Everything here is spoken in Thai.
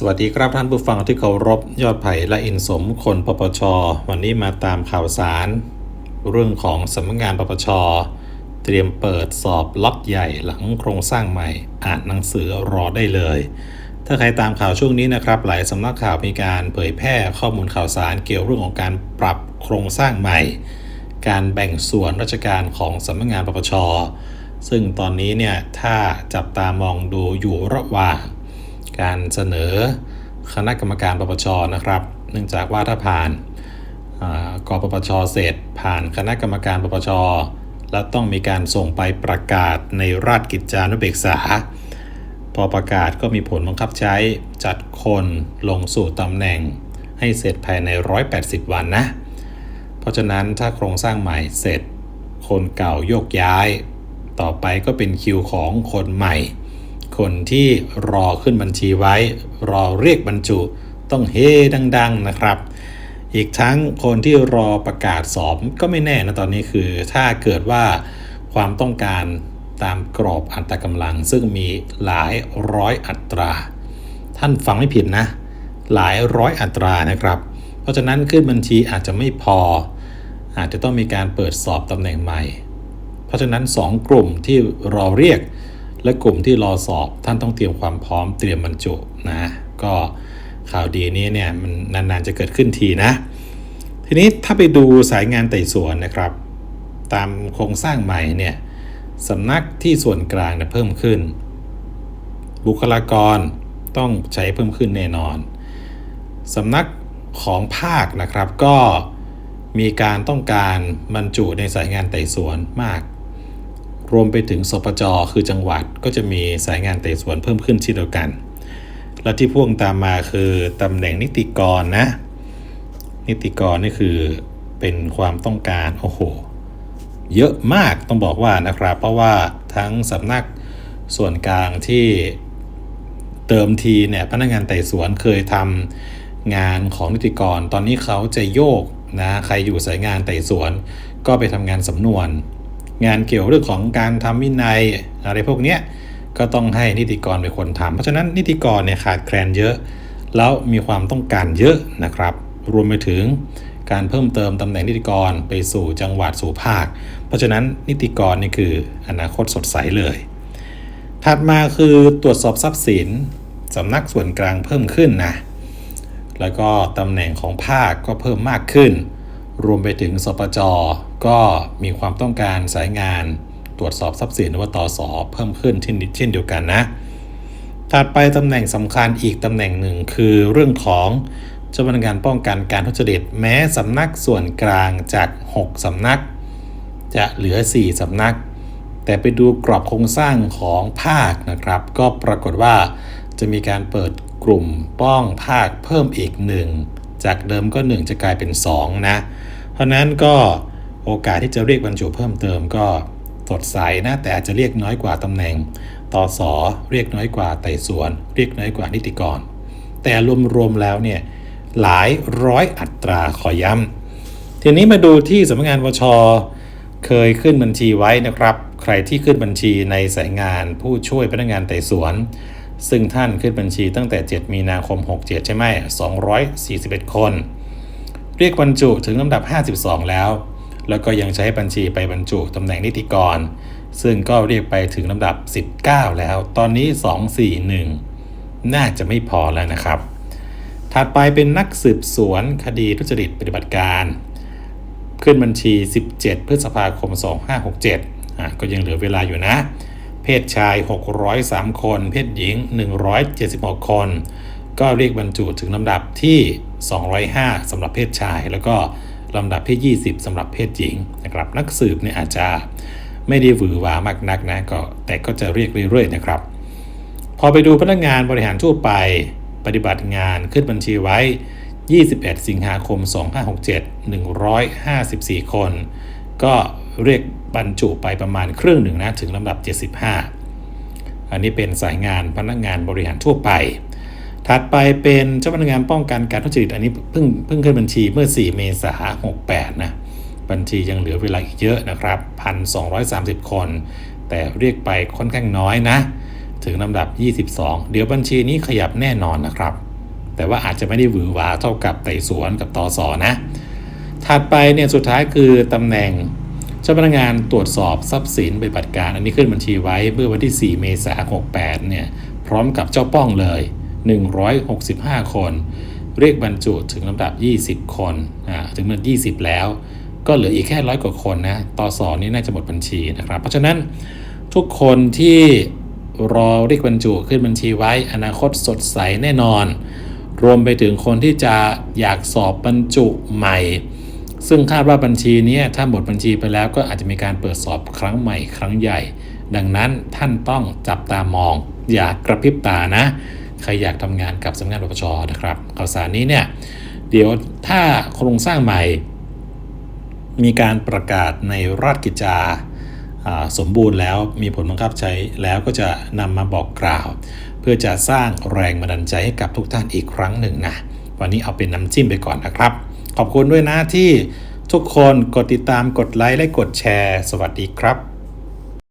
สวัสดีครับท่านผู้ฟังที่เคารพยอดไผ่และอินสมคนปปช วันนี้มาตามข่าวสาร เรื่องของสำนักงานปปช เตรียมเปิดสอบล็อตใหญ่หลังโครงสร้างใหม่ อ่านหนังสือรอได้เลย ถ้าใครตามข่าวช่วงนี้นะครับ หลายสำนักข่าวมีการเผยแพร่ข้อมูลข่าวสารเกี่ยวเรื่องของการปรับโครงสร้างใหม่ การแบ่งส่วนราชการของสำนักงานปปช ซึ่งตอนนี้เนี่ยถ้าจับตามองดูอยู่ระหว่าง การเสนอคณะกรรมการปปชนะครับ เนื่องจากว่าถ้าผ่านกปปชเสร็จ ผ่านคณะกรรมการปปชแล้วต้องมีการส่งไปประกาศในราชกิจจานุเบกษา พอประกาศก็มีผลบังคับใช้จัดคนลงสู่ตำแหน่ง ให้เสร็จภายใน 180 วันนะ เพราะฉะนั้นถ้าโครงสร้างใหม่เสร็จ คนเก่าโยกย้าย ต่อไปก็เป็นคิวของคนใหม่ คนที่รอขึ้นบัญชีไว้ รอเรียกบรรจุต้องเฮดัง ๆนะครับ อีกทั้งคนที่รอประกาศสอบก็ไม่แน่นะตอนนี้คือ ถ้าเกิดว่าความต้องการตามกรอบอัตรากำลัง ซึ่งมีหลายร้อยอัตรา ท่านฟังไม่ผิดนะ หลายร้อยอัตรานะครับ เพราะฉะนั้นขึ้นบัญชีอาจจะไม่พอ อาจจะต้องมีการเปิดสอบตำแหน่งใหม่ เพราะฉะนั้น 2 กลุ่มที่รอเรียก และกลุ่มที่รอสอบท่านต้องเตรียมความพร้อมเตรียมบรรจุนะก็ข่าวดีนี้เนี่ยมันนานๆจะเกิดขึ้นทีนะ ทีนี้ถ้าไปดูสายงานไต่สวนนะครับ ตามโครงสร้างใหม่เนี่ยสำนักที่ส่วนกลางเนี่ยเพิ่มขึ้น บุคลากรต้องใช้เพิ่มขึ้นแน่นอนสำนักของภาคนะครับก็มีการต้องการบรรจุในสายงานไต่สวนมาก รวมไปถึงสปจคือจังหวัดก็จะมีสายงานไต่สวนเพิ่มขึ้นเช่นเดียวกัน และที่พ่วงตามมาคือตำแหน่งนิติกรนะ นิติกรนี่คือเป็นความต้องการโอ้โหเยอะมากต้องบอกว่านะครับ เพราะว่าทั้งสำนักส่วนกลางที่เติมทีเนี่ยพนักงานไต่สวนเคยทำงานของนิติกร ตอนนี้เขาจะโยกนะใครอยู่สายงานไต่สวน ก็ไปทำงานสำนวน งานเกี่ยวเรื่องของการทำวินัยอะไรพวกเนี้ยก็ต้องให้นิติกรเป็นคนทำเพราะฉะนั้นนิติกรเนี่ยขาดแคลนเยอะ แล้วมีความต้องการเยอะนะครับ รวมไปถึงการเพิ่มเติมตำแหน่งนิติกรไปสู่จังหวัดสู่ภาค เพราะฉะนั้นนิติกรนี่คืออนาคตสดใสเลย ถัดมาคือตรวจสอบทรัพย์สินสำนักส่วนกลางเพิ่มขึ้นนะแล้วก็ตำแหน่งของภาคก็เพิ่มมากขึ้น รวมไปถึงสปจ ก็มีความต้องการสายงานตรวจสอบทรัพย์สินหรือว่าตอสอเพิ่มขึ้นเช่นเช่นเดียวกันนะ ถัดไปตำแหน่งสำคัญอีกตำแหน่งหนึ่งคือเรื่องของเจ้าพนักงานป้องกันการทุจริตแม้สำนักส่วนกลางจาก 6 สำนัก จะเหลือ 4 สำนัก แต่ไปดูกรอบโครงสร้างของภาคนะครับ ก็ปรากฏว่าจะมีการเปิดกลุ่มป้องภาคเพิ่มอีกหนึ่งจากเดิมก็ 1 จะกลายเป็น 2 นะ เพราะนั้นก็ โอกาสที่จะเรียกบรรจุเพิ่มเติมก็สดใสนะแต่อาจจะเรียกน้อยกว่าตำแหน่งตอสอเรียกน้อยกว่าไต่สวน เรียกน้อยกว่านิติกร แต่รวมๆแล้วเนี่ยหลายร้อยอัตราขอย้ำทีนี้มาดูที่สำนักงานวชเคยขึ้นบัญชีไว้นะครับ ใครที่ขึ้นบัญชีในสายงานผู้ช่วยพนักงานไต่สวน ซึ่งท่านขึ้นบัญชีตั้งแต่ 7 มีนาคม 67 ใช่ไหม 241 คน เรียกบรรจุถึงลำดับ 52 แล้ว แล้วก็ยังใช้บัญชีไปบรรจุตำแหน่งนิติกร ซึ่งก็เรียกไปถึงลำดับ 19 แล้ว ตอนนี้ 241 น่าจะไม่พอแล้วนะครับ ถัดไปเป็นนักสืบสวนคดีทุจริตปฏิบัติการ ขึ้นบัญชี 17 พฤษภาคม 2567อะก็ยังเหลือเวลาอยู่นะ เพศชาย 603 คน เพศหญิง 176 คน ก็เรียกบรรจุถึงลำดับที่ 205สำหรับเพศชายแล้วก็ ลำดับที่ 20สำหรับเพศหญิงนะครับนักสืบเนี่ยอาจจะไม่ได้หวือหวามากนักนะก็แต่ก็จะเรียกเรื่อยๆนะครับ พอไปดูพนักงานบริหารทั่วไปปฏิบัติงานขึ้นบัญชีไว้ 21 สิงหาคม 2567 154 คน ก็เรียกบรรจุไปประมาณครึ่งหนึ่งนะถึงลำดับ 75 อันนี้เป็นสายงานพนักงานบริหารทั่วไป ถัดไปเป็นเจ้าพนักงานป้องกันการทุจริตอันนี้เพิ่งเพิ่งขึ้นบัญชีเมื่อ 4 เมษายน 68 นะ บัญชียังเหลือเวลาอีกเยอะนะครับ 1,230 คน แต่เรียกไปค่อนข้างน้อยนะ ถึงลำดับ 22 เดี๋ยวบัญชีนี้ขยับแน่นอนนะครับ แต่ว่าอาจจะไม่ได้หวือหวาเท่ากับไต่สวนกับตอสอนะ ถัดไปเนี่ยสุดท้ายคือตำแหน่งเจ้าพนักงานตรวจสอบทรัพย์สินปฏิบัติการ อันนี้ขึ้นบัญชีไว้เมื่อวันที่ 4 เมษายน 68 เนี่ยพร้อมกับเจ้าป้องเลย 165 คน เรียกบรรจุถึงลำดับ 20 คนอ่าถึงมัน20 แล้ว ก็เหลืออีกแค่ร้อยกว่าคนนะต่อสอนี่น่าจะหมดบัญชีนะครับ เพราะฉะนั้นทุกคนที่รอเรียกบรรจุขึ้นบัญชีไว้อนาคตสดใสแน่นอน รวมไปถึงคนที่จะอยากสอบบรรจุใหม่ ซึ่งคาดว่าบัญชีนี้ถ้าหมดบัญชีไปแล้วก็อาจจะมีการเปิดสอบครั้งใหม่ครั้งใหญ่ ดังนั้นท่านต้องจับตามอง อย่ากระพริบตานะ ใครอยากทำงานกับสำนักงานปปชนะครับ ข่าวสารนี้เนี่ยเดี๋ยวถ้าโครงสร้างใหม่ มีการประกาศในราชกิจจาอ่าสมบูรณ์แล้วมีผลบังคับใช้แล้วก็จะนำมาบอกกล่าว เพื่อจะสร้างแรงบันดาลใจให้กับทุกท่านอีกครั้งหนึ่งนะวันนี้เอาเป็นน้ำจิ้มไปก่อนนะครับ ขอบคุณด้วยนะที่ทุกคนกดติดตามกดไลค์และกดแชร์ สวัสดีครับ